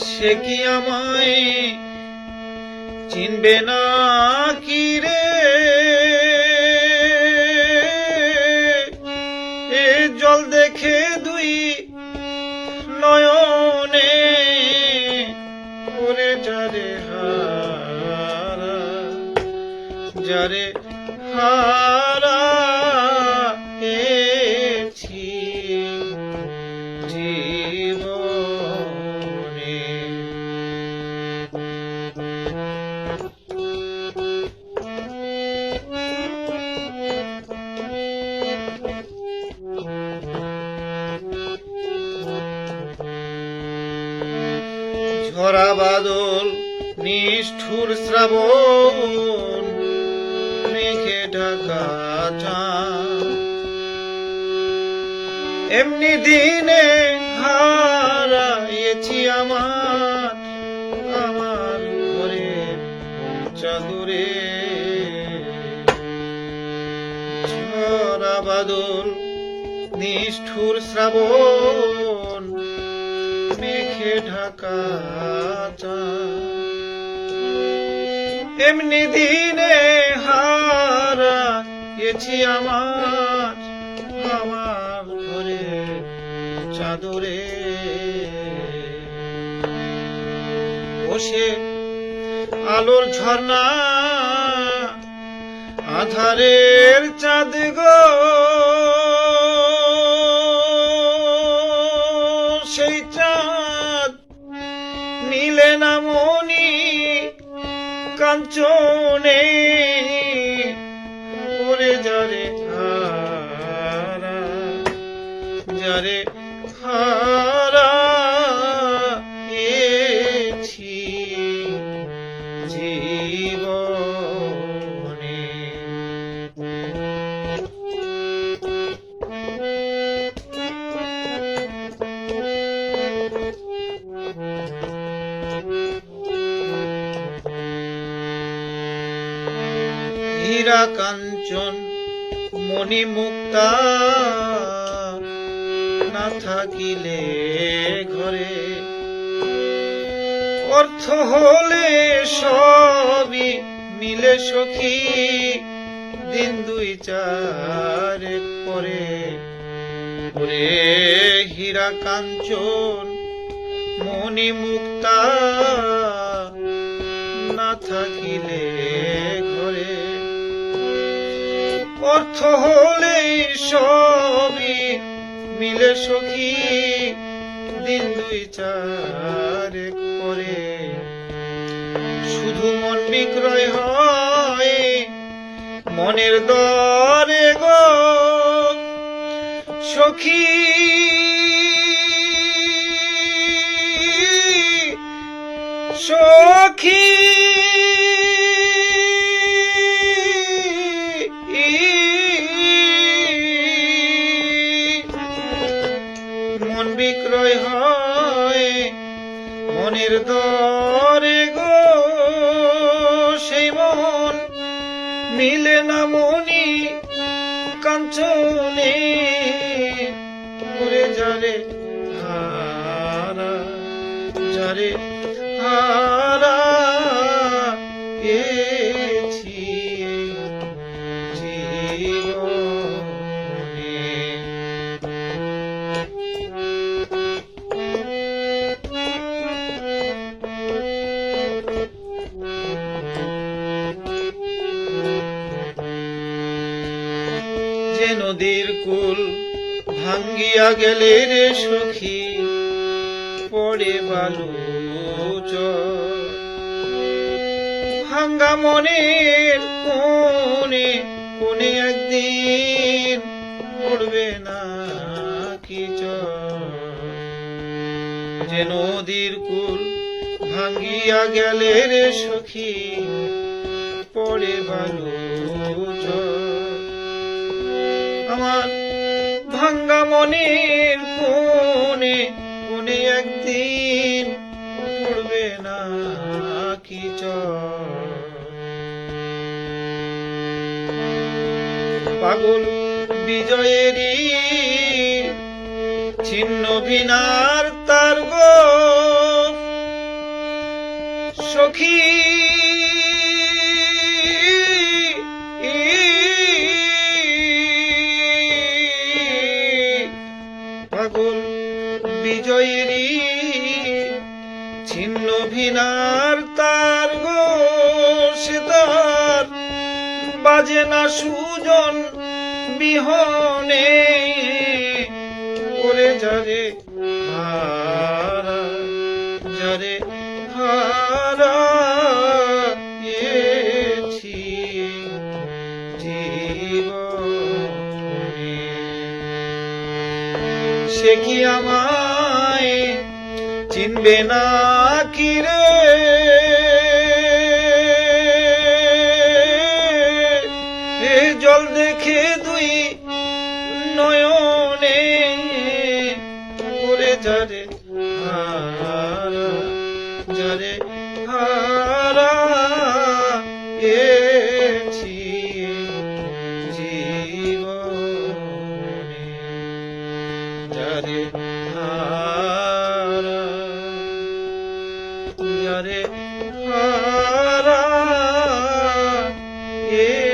সে কি আমায় চিনবে না কি রে? এ জল দেখে দুই নয়নে ওরে যারে হারা যারে হারা। বাদল, নিষ্ঠুর শ্রাবণ, মেঘে ঢাকা এমনি দিনে হারাইছি আমার আমার ঘরে চাদরে। ঝরা বাদল, নিষ্ঠুর শ্রাবণ মেঘে ঢাকা। এমনি দিনে হারা গেছি আমার আমার ঘরে চাদরে বসে আলোর ঝর্ণা, আধারের চাঁদ গো কাঞ্চনে ওরে যারে হারা যারে হারা এছি জীবনে হীরা কাঞ্চন মণি মুক্তা না থাকিলে ঘরে অর্থ হলে সবই মিলে সখী। দিন দুই চার পরে ওরে হীরা কাঞ্চন মণি মুক্তা না থাকিলে অর্থ হলে সবই মিলে সখী। দিন দুই চার পরে শুধু মন বিক্রয় হয়, মনের দরে গো সখী। সখী মন বিক্রয় হয়, মনের দরে গো, সেই মন মিলে না মনি কাঞ্চনে করে যারে হারা যারে হারা গেছি। জীবনে নদীর কুল ভাঙ্গিয়া গেলে রে সখী, পড়ে বালু ভাঙ্গা মনের কোনে কোনে একদিন পড়বে না কি যে নদীর কুল ভাঙ্গিয়া গেলে রে সখী, পড়ে বালু আমার ভাঙ্গা মনের কোনে কোনে একদিন পড়বে না কি পাগল বিজয়েরই ছিন্ন ভিনার তার গো। সখী বাজে না সুজন বিহনে? করে যারে হারা যারে সে কি আমায় চিনবে না কি জরে জরে হারা গেছি জীবনে। জরে হারা জরে হারা গেছি